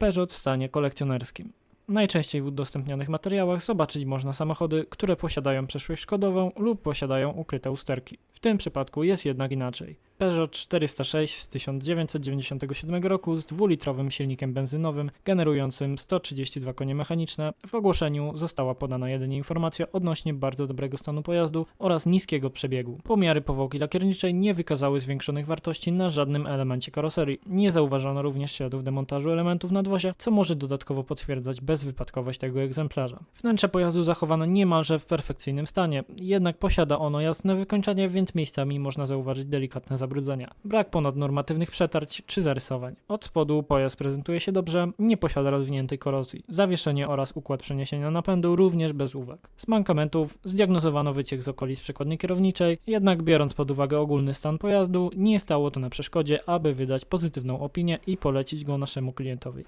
Peugeot w stanie kolekcjonerskim. Najczęściej w udostępnianych materiałach zobaczyć można samochody, które posiadają przeszłość szkodową lub posiadają ukryte usterki. W tym przypadku jest jednak inaczej. Peugeot 406 z 1997 roku z dwulitrowym silnikiem benzynowym generującym 132 konie mechaniczne. W ogłoszeniu została podana jedynie informacja odnośnie bardzo dobrego stanu pojazdu oraz niskiego przebiegu. Pomiary powłoki lakierniczej nie wykazały zwiększonych wartości na żadnym elemencie karoserii. Nie zauważono również śladów demontażu elementów nadwozia, co może dodatkowo potwierdzać bezwypadkowość tego egzemplarza. Wnętrze pojazdu zachowano niemalże w perfekcyjnym stanie, jednak posiada ono jasne wykończenie, więc miejscami można zauważyć delikatne zabrudzenia. Brak ponadnormatywnych przetarć czy zarysowań. Od spodu pojazd prezentuje się dobrze, nie posiada rozwiniętej korozji. Zawieszenie oraz układ przeniesienia napędu również bez uwag. Z mankamentów zdiagnozowano wyciek z okolic przekładni kierowniczej, jednak biorąc pod uwagę ogólny stan pojazdu, nie stało to na przeszkodzie, aby wydać pozytywną opinię i polecić go naszemu klientowi.